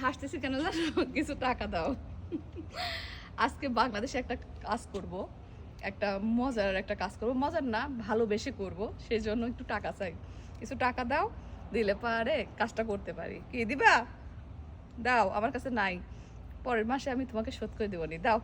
হাসতেছি কেন জানো? কিছু টাকা দাও। আজকে বাংলাদেশে একটা কাজ করব। একটা মজার একটা কাজ করব। মজার না, ভালোবেসে করব। সেই জন্য একটু টাকা চাই। কিছু টাকা দাও, দিলে পারে কাজটা করতে পারি। কি দিবা? দাও, আমার কাছে নাই। পরের মাসে আমি তোমাকে শোধ করে দেবো নি। দাও।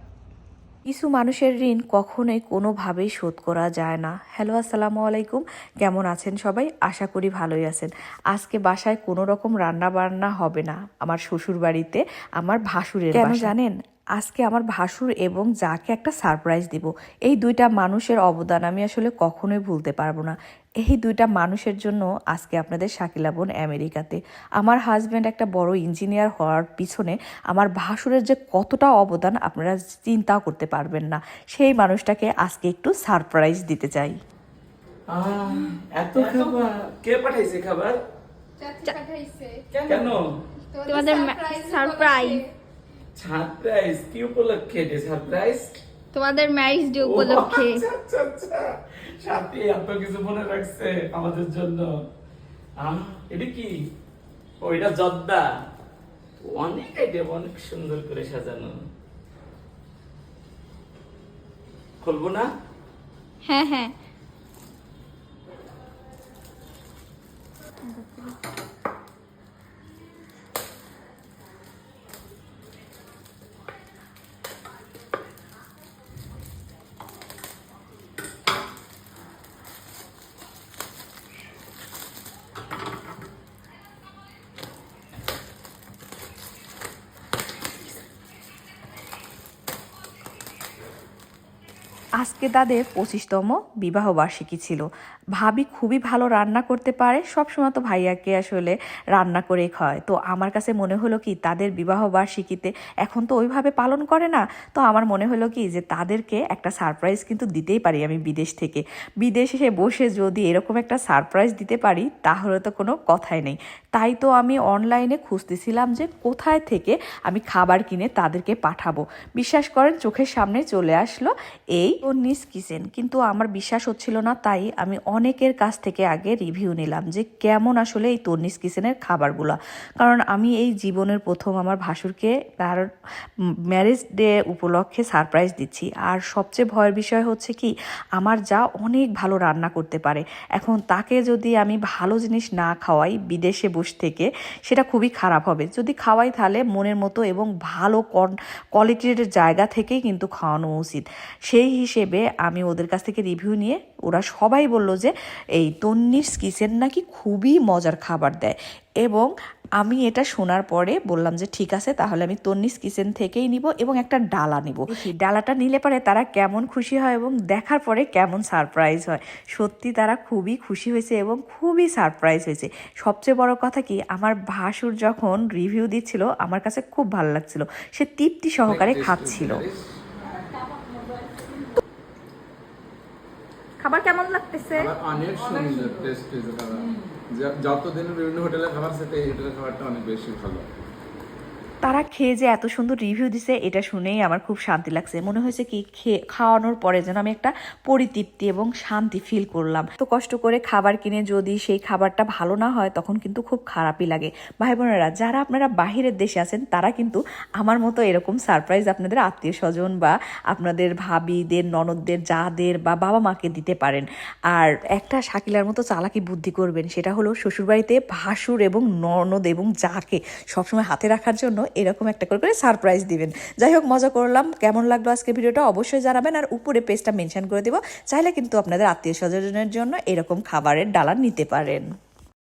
কিছু মানুষের ঋণ কখনোই কোনোভাবেই শোধ করা যায় না। হ্যালো আসসালামু আলাইকুম। কেমন আছেন সবাই? আশা করি ভালোই আছেন। আজকে বাসায় কোনো রকম রান্না বান্না হবে না। আমার শ্বশুর বাড়িতে আমার ভাসুরের কেন জানেন? আজকে আমার ভাসুর এবং যাকে একটা সারপ্রাইজ দিব। এই দুইটা মানুষের অবদান আমি আসলে কখনোই ভুলতে পারব না। এই দুইটা মানুষের জন্য আজকে আপনাদের শাকিলা বোন আমেরিকাতে। আমার হাজব্যান্ড একটা বড় ইঞ্জিনিয়ার হওয়ার পিছনে আমার ভাসুরের যে কতটা অবদান আপনারা চিন্তাও করতে পারবেন না। সেই মানুষটাকে আজকে একটু সারপ্রাইজ দিতে চাই। এত খাবার। কে পাঠাইছে খাবার? কেন? তোমাদের সারপ্রাইজ সারপ্রাইজ কি উপলক্ষে যে সারপ্রাইজ তোমাদের ম্যারেজ ডে উপলক্ষে। আচ্ছা আচ্ছা আচ্ছা। সাথী এত কিছু মনে রাখছে আমাদের জন্য। এটা কি? ও এটা জর্দা। অনেক আইটেম অনেক সুন্দর করে সাজানো। খুলবো না? হ্যাঁ হ্যাঁ। আজকে তাদের পঁচিশতম বিবাহ বার্ষিকী ছিল। ভাবি খুবই ভালো রান্না করতে পারে, সবসময় তো ভাইয়াকে আসলে রান্না করে খায় তো আমার কাছে মনে হলো কি, তাদের বিবাহ বার্ষিকীতে এখন তো ওইভাবে পালন করে না। তো আমার মনে হলো কি, যে তাদেরকে একটা সারপ্রাইজ কিন্তু দিতেই পারি আমি বিদেশ থেকে। বিদেশে বসে যদি এরকম একটা সারপ্রাইজ দিতে পারি, তাহলে তো কোনো কথাই নেই। তাই তো আমি অনলাইনে খুঁজতেছিলাম যে কোথায় থেকে আমি খাবার কিনে তাদেরকে পাঠাবো। বিশ্বাস করেন, চোখের সামনে চলে আসলো এই তন্নিস কিচেন। কিন্তু আমার বিশ্বাস হচ্ছিল না, তাই আমি অনেকের কাছ থেকে আগে রিভিউ নিলাম যে কেমন আসলে এই তন্নিস কিচেনের খাবারগুলো। কারণ আমি এই জীবনের প্রথম আমার ভাসুরকে তার ম্যারেজ ডে উপলক্ষে সারপ্রাইজ দিচ্ছি। আর সবচেয়ে ভয়ের বিষয় হচ্ছে কি, আমার যা অনেক ভালো রান্না করতে পারে। এখন তাকে যদি আমি ভালো জিনিস না খাওয়াই বিদেশে বসে থেকে, সেটা খুবই খারাপ হবে। যদি খাওয়াই তাহলে মনের মতো এবং ভালো কোয়ালিটির জায়গা থেকেই কিন্তু খাওয়ানো উচিত। সেই হিসেবে আমি ওদের কাছ থেকে রিভিউ নিয়ে ওরা সবাই বলল যে এই তন্নিস কিচেন নাকি খুবই মজার খাবার দেয়। এবং আমি এটা শোনার পরে বললাম যে ঠিক আছে তাহলে আমি তন্নিস কিচেন থেকেই নিব এবং একটা ডালা নিব। ডালাটা নিলে পরে তারা কেমন খুশি হয় এবং দেখার পরে কেমন সারপ্রাইজ হয়। সত্যি তারা খুবই খুশি হয়েছে এবং খুবই সারপ্রাইজ হয়েছে। সবচেয়ে বড় কথা কি আমার ভাসুর যখন রিভিউ দিচ্ছিল আমার কাছে খুব ভালো লাগছিল। সে তৃপ্তি সহকারে খাচ্ছিল। খাবার কেমন লাগতেছে? অনেক সুন্দর টেস্ট যতদিন বিভিন্ন হোটেলে খাবার সেটা এই হোটেলের খাবারটা অনেক বেশি ভালো। তারা খেয়ে যে এত সুন্দর রিভিউ দিছে, এটা শুনেই আমার খুব শান্তি লাগছে। মনে হয়েছে কি খেয়ে খাওয়ানোর পরে যেন আমি একটা পরিতৃপ্তি এবং শান্তি ফিল করলাম। তো কষ্ট করে খাবার কিনে যদি সেই খাবারটা ভালো না হয়, তখন কিন্তু খুব খারাপই লাগে। ভাই বোনেরা, যারা আপনারা বাহিরের দেশে আছেন, তারা কিন্তু আমার মতো এরকম সারপ্রাইজ আপনাদের আত্মীয় স্বজন বা আপনাদের ভাবিদের, ননদদের, যাদের বা বাবা মাকে দিতে পারেন। আর একটা শাকিলার মতো চালাকি বুদ্ধি করবেন, সেটা হলো শ্বশুরবাড়িতে ভাসুর এবং ননদ এবং যাকে সবসময় হাতে রাখার জন্য এরকম একটা করে করে সারপ্রাইজ দিবেন। যাই হোক, মজা করলাম। কেমন লাগল আজকে ভিডিওটা অবশ্যই জানাবেন। আর উপরে পেজটা মেনশন করে দেবো। চাইলে কিন্তু আপনাদের আত্মীয় স্বজনের জন্য এরকম খাবারের ডালা নিতে পারেন।